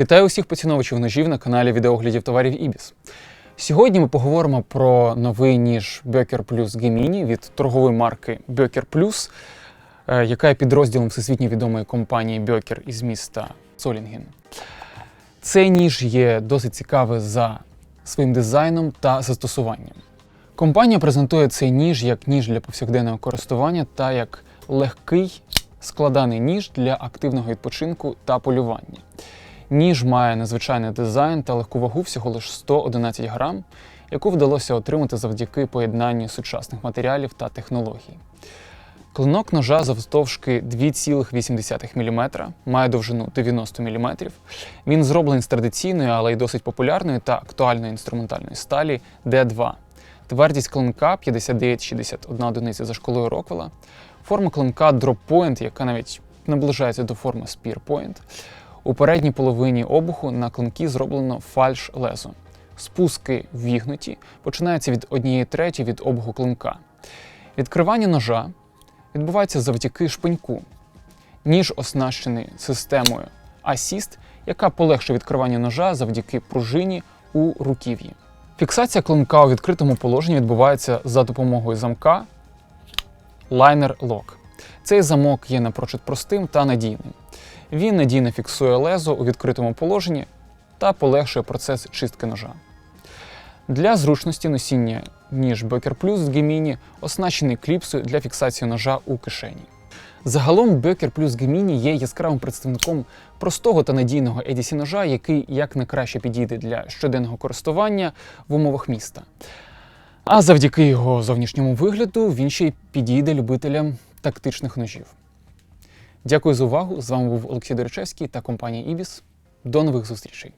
Вітаю усіх поціновувачів ножів на каналі відеоглядів товарів Ібіс. Сьогодні ми поговоримо про новий ніж Böker Plus Gemini від торгової марки Böker Plus, е, яка є підрозділом всесвітньо відомої компанії Böker із міста Солінген. Цей ніж є досить цікавий за своїм дизайном та застосуванням. Компанія презентує цей ніж як ніж для повсякденного користування та як легкий складаний ніж для активного відпочинку та полювання. Ніж має незвичайний дизайн та легку вагу всього лише 111 грам, яку вдалося отримати завдяки поєднанню сучасних матеріалів та технологій. Клинок ножа завстовшки 2,8 мм, має довжину 90 мм. Він зроблений з традиційної, але й досить популярної та актуальної інструментальної сталі D2. Твердість клинка 59,61 одиниця за школою Роквелла. Форма клинка Drop Point, яка навіть наближається до форми Spear Point. У передній половині обуху на клинки зроблено фальш лезо. Спуски вігнуті, починаються від 1 треті від обуху клинка. Відкривання ножа відбувається завдяки шпиньку. Ніж оснащений системою Assist, яка полегшує відкривання ножа завдяки пружині у руків'ї. Фіксація клинка у відкритому положенні відбувається за допомогою замка Liner Lock. Цей замок є напрочуд простим та надійним. Він надійно фіксує лезо у відкритому положенні та полегшує процес чистки ножа. Для зручності носіння ніж Becker Plus з Gemini оснащений кліпсою для фіксації ножа у кишені. Загалом Becker Plus Gemini є яскравим представником простого та надійного EDC ножа, який як найкраще підійде для щоденного користування в умовах міста. А завдяки його зовнішньому вигляду він ще й підійде любителям тактичних ножів. Дякую за увагу. З вами був Олексій Доричевський та компанія Ібіс. До нових зустрічей!